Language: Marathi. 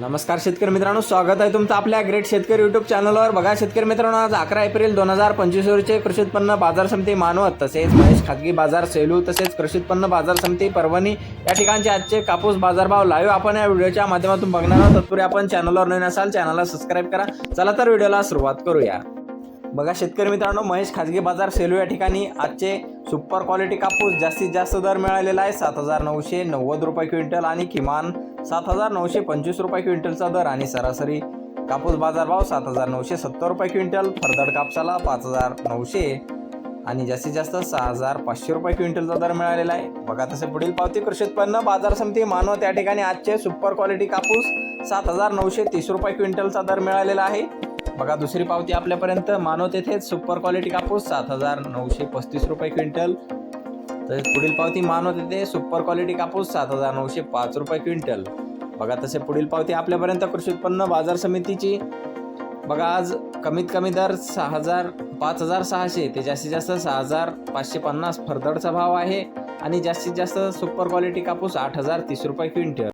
नमस्कार शेतकरी मित्रांनो स्वागत आहे तुमचं आपल्या ग्रेट शेतकरी युट्यूब चॅनलवर बघा शेतकरी मित्रांनो आज अकरा एप्रिल दोन हजार पंचवीस रोजीचे कृषी उत्पन्न बाजार समिती मानवत तसेच महेश खाजगी बाजार सेलू तसेच कृषी उत्पन्न बाजार समिती परभणी या ठिकाणचे आजचे कापूस बाजारभाव लाईव्ह आपण या व्हिडिओच्या माध्यमातून बघणार आहोत. तत्पूर्वी आपण चॅनलवर नवीन असाल चॅनलला सबस्क्राईब करा. चला तर व्हिडिओला सुरुवात करूया. बघा शेतकरी मित्रांनो महेश खाजगी बाजार सेलू या ठिकाणी आजचे सुपर क्वालिटी कापूस जास्तीत जास्त दर मिळालेला आहे. सात हजार नऊशे नव्वद रुपये क्विंटल आणि किमान सात हजार नऊशे पंचवीस रुपये क्विंटलचा दर आणि सरासरी कापूस बाजारभाव सात हजार नऊशे सत्तर रुपये क्विंटल फरदड कापसाला पाच हजार नऊशे आणि जास्तीत जास्त सहा हजार पाचशे रुपये क्विंटलचा दर मिळालेला आहे. बघा तसे पुढील पावती. कृषी उत्पन्न बाजार समिती मानव त्या ठिकाणी आजचे सुपर क्वालिटी कापूस सात हजार नऊशे तीस रुपये क्विंटलचा दर मिळालेला आहे. बघा दुसरी पावती आपल्यापर्यंत. मानव तेथेच सुपर क्वालिटी कापूस सात हजार नऊशे पस्तीस रुपये क्विंटल तसेच पुढील पावती मानवत येथे सुपर क्वालिटी कापूस सात हजार नऊशे पाच रुपये क्विंटल. बघा तसे पुढील पावती आपल्यापर्यंत कृषी उत्पन्न बाजार समितीची. बघा आज कमीत कमी दर सहा हजार पाच हजार सहाशे ते जास्तीत जास्त सहा हजार पाचशे पन्नास फरदडचा भाव आहे. आणि जास्तीत जास्त सुपर क्वालिटी कापूस आठ हजार तीस रुपये क्विंटल.